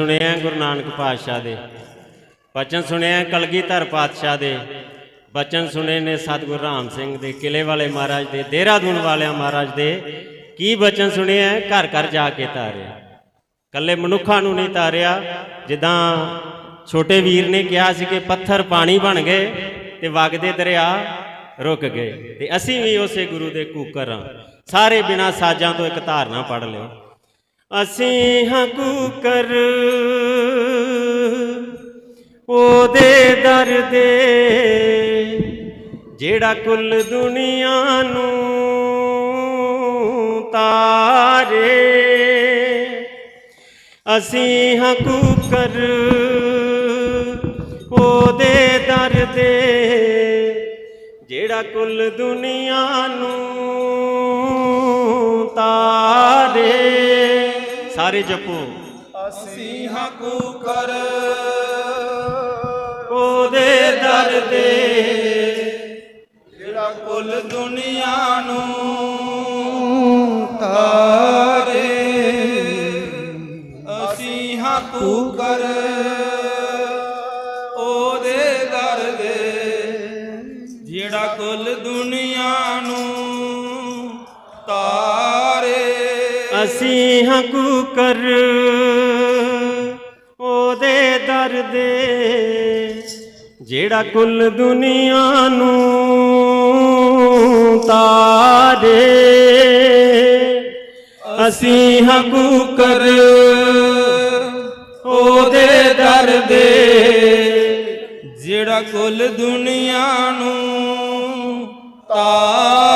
ਸੁਣਿਆ ਗੁਰੂ ਨਾਨਕ ਪਾਤਸ਼ਾਹ ਦੇ, ਬਚਨ ਸੁਣਿਆ ਕਲਗੀਧਰ ਪਾਤਸ਼ਾਹ ਦੇ, ਬਚਨ ਸੁਣੇ ਨੇ ਸਤਿਗੁਰ ਰਾਮ ਸਿੰਘ ਦੇ ਕਿਲੇ ਵਾਲੇ ਮਹਾਰਾਜ ਦੇ, ਦੇਹਰਾਦੂਨ ਵਾਲਿਆਂ ਮਹਾਰਾਜ ਦੇ, ਕੀ ਬਚਨ ਸੁਣਿਆ, ਘਰ ਘਰ ਜਾ ਕੇ ਤਾਰਿਆ। ਕੱਲੇ ਮਨੁੱਖਾਂ ਨੂੰ ਨਹੀਂ ਤਾਰਿਆ, ਜਿੱਦਾਂ ਛੋਟੇ ਵੀਰ ਨੇ ਕਿਹਾ ਸੀ ਕਿ ਪੱਥਰ ਪਾਣੀ ਬਣ ਗਏ ਤੇ ਵਗਦੇ ਦਰਿਆ ਰੁਕ ਗਏ। ਤੇ ਅਸੀਂ ਵੀ ਉਸੇ ਗੁਰੂ ਦੇ ਕੂਕਰ ਹਾਂ। ਸਾਰੇ ਬਿਨਾ ਸਾਜ਼ਾਂ ਤੋਂ ਇੱਕ ਧਾਰਨਾ ਪੜ ਲਿਓ। ਅਸੀਂ ਹਾਂ ਕੂਕਰ ਉਹਦੇ ਦਰ ਦੇ ਜਿਹੜਾ ਕੁੱਲ ਦੁਨੀਆ ਨੂੰ ਤਾਰੇ। ਅਸੀਂ ਹਾਂ ਕੂਕਰ ਉਹਦੇ ਦਰ ਦੇ ਜਿਹੜਾ ਕੁੱਲ ਦੁਨੀਆ ਨੂੰ ਸਾਰੇ ਜਪੋ। ਅਸੀਂ ਹਕੂ ਕਰ। ਉਹਦੇ ਦਰ ਦੇ ਜਿਹੜਾ ਕੁੱਲ ਦੁਨੀਆ ਨੂੰ ਤਾਰੇ। ਅਸੀਂ ਹਕੂ ਕਰ। ਉਹਦੇ ਦਰ ਦੇ ਜਿਹੜਾ ਕੁੱਲ ਦੁਨੀਆ ਅਸੀਂ ਹਾਂ ਕੂਕਰ ਉਹਦੇ ਦਰ ਦੇ ਜਿਹੜਾ ਕੁੱਲ ਦੁਨੀਆ ਨੂੰ ਤਾਰੇ ਅਸੀਂ ਹਾਂ ਕੂਕਰ ਉਹਦੇ ਦਰ ਦੇ ਜਿਹੜਾ ਕੁੱਲ ਦੁਨੀਆ ਨੂੰ ਤਾਰੇ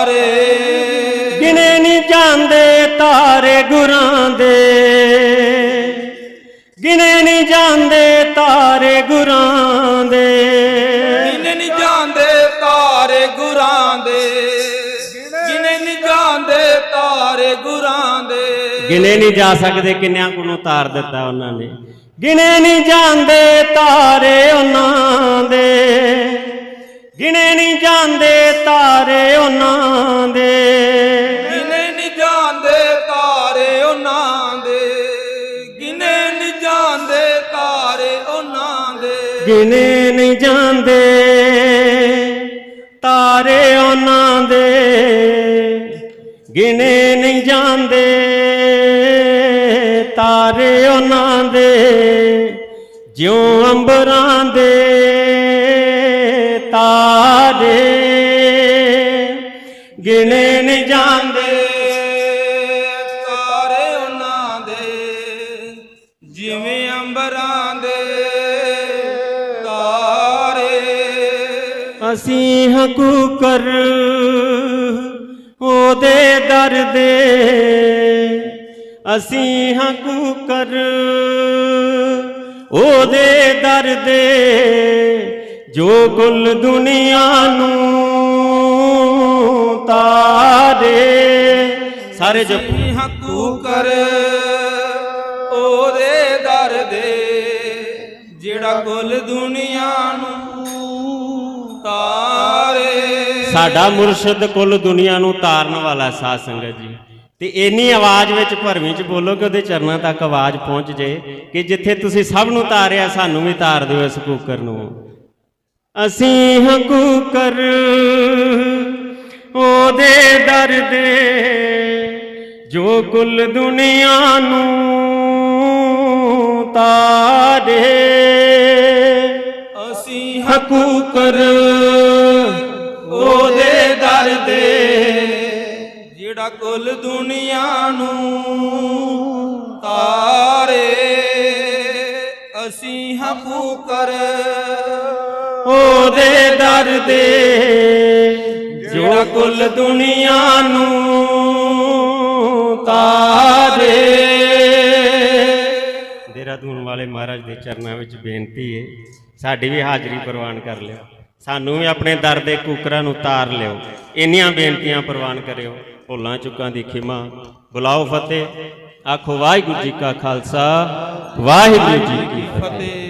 ਤਾਰੇ ਗੁਰਾਂ ਦੇ। ਗਿਣੇ ਨਹੀਂ ਜਾ ਸਕਦੇ ਕਿੰਨਿਆਂ ਕੋ ਨੂੰ ਤਾਰ ਦਿੱਤਾ ਉਹਨਾਂ ਨੇ। ਗਿਣੇ ਨਹੀਂ ਜਾਂਦੇ ਤਾਰੇ ਉਹਨਾਂ ਦੇ। ਗਿਣੇ ਨਹੀਂ ਜਾਂਦੇ ਤਾਰੇ ਉਹਨਾਂ ਦੇ। ਜਿਨੇ ਨਹੀਂ ਜਾਂਦੇ ਤਾਰੇ ਉਹਨਾਂ ਦੇ। ਗਿਨੇ ਨਹੀਂ ਜਾਂਦੇ ਤਾਰੇ ਉਹਨਾਂ ਦੇ। ਗਿਣੇ ਨਹੀਂ ਜਾਂਦੇ ਤਾਰੇ ਉਹਨਾਂ ਦੇ ਜਿਉਂ ਅੰਬਰਾਂ ਦੇ ਤਾਰੇ ਗਿਣੇ ਨਹੀਂ ਜਾਂਦੇ। ਤਾਰੇ ਉਹਨਾਂ ਦੇ ਜਿਵੇਂ ਅੰਬਰਾਂ ਦੇ ਤਾਰੇ। ਅਸੀਂ ਹਕੂ ਕਰ ਉਹਦੇ ਦਰ ਦੇ ਅਸੀਂ ਹਕੂ ਕਰ। ਉਹਦੇ ਦਰ ਦੇ ਜੋ ਗੁੱਲ ਦੁਨੀਆ ਨੂੰ ਤਾਰੇ। ਸਾਰੇ ਜਪੋ। ਅਸੀਂ ਹੱਕੂ ਕਰ ਉਹਦੇ ਦਰ ਦੇ ਜਿਹੜਾ ਕੁੱਲ ਦੁਨੀਆ ਨੂੰ ਤਾਰੇ। ਸਾਡਾ ਮੁਰਸ਼ਿਦ ਕੁੱਲ ਦੁਨੀਆ ਨੂੰ ਤਾਰਨ ਵਾਲਾ ਸਾਧ ਸੰਗਤ ਜੀ। ਤੇ ਇੰਨੀ ਆਵਾਜ਼ ਵਿੱਚ ਭਰਵੀਂ ਚ ਬੋਲੋ ਕਿ ਉਹਦੇ ਚਰਨਾਂ ਤੱਕ ਆਵਾਜ਼ ਪਹੁੰਚ ਜੇ ਕਿ ਜਿੱਥੇ ਤੁਸੀਂ ਸਭ ਨੂੰ ਤਾਰਿਆ, ਸਾਨੂੰ ਵੀ ਤਾਰ ਦਿਓ ਇਸ ਕੂਕਰ ਨੂੰ। ਅਸੀਂ ਹਾਂ ਕੂਕਰ, ਉਹਦੇ ਦਰ ਦੇ ਜੋ ਕੁੱਲ ਦੁਨੀਆ ਨੂੰ ਤਾਰੇ ਅਸੀਂ ਹਕੂਕਰ ਕੁੱਲ ਦੁਨੀਆ ਨੂੰ ਤਾਰੇ, ਅਸੀਂ ਹੱਕੂ ਕਰ ਉਹਦੇ ਦਰ ਦੇ ਜੋ ਕੁੱਲ ਦੁਨੀਆ ਨੂੰ ਤਾਰੇ। ਦੇਹਰਾਦੂਨ ਵਾਲੇ ਮਹਾਰਾਜ ਦੇ ਚਰਨਾਂ ਵਿੱਚ ਬੇਨਤੀ ਹੈ, ਸਾਡੀ ਵੀ ਹਾਜ਼ਰੀ ਪ੍ਰਵਾਨ ਕਰ ਲਿਓ। ਸਾਨੂੰ ਵੀ ਆਪਣੇ ਦਰ ਦੇ ਕੂਕਰਾਂ ਨੂੰ ਤਾਰ ਲਿਓ। ਇੰਨੀਆਂ ਬੇਨਤੀਆਂ ਪ੍ਰਵਾਨ ਕਰਿਓ। ਭੁੱਲਾਂ ਚੁੱਕਾਂ ਦੀ ਖਿਮਾ। ਬੁਲਾਓ ਫਤਿਹ। ਆਖੋ ਵਾਹਿਗੁਰੂ ਜੀ ਕਾ ਖਾਲਸਾ। ਵਾਹਿਗੁਰੂ ਜੀ ਕੀ ਫਤਿਹ। ਫਤਿਹ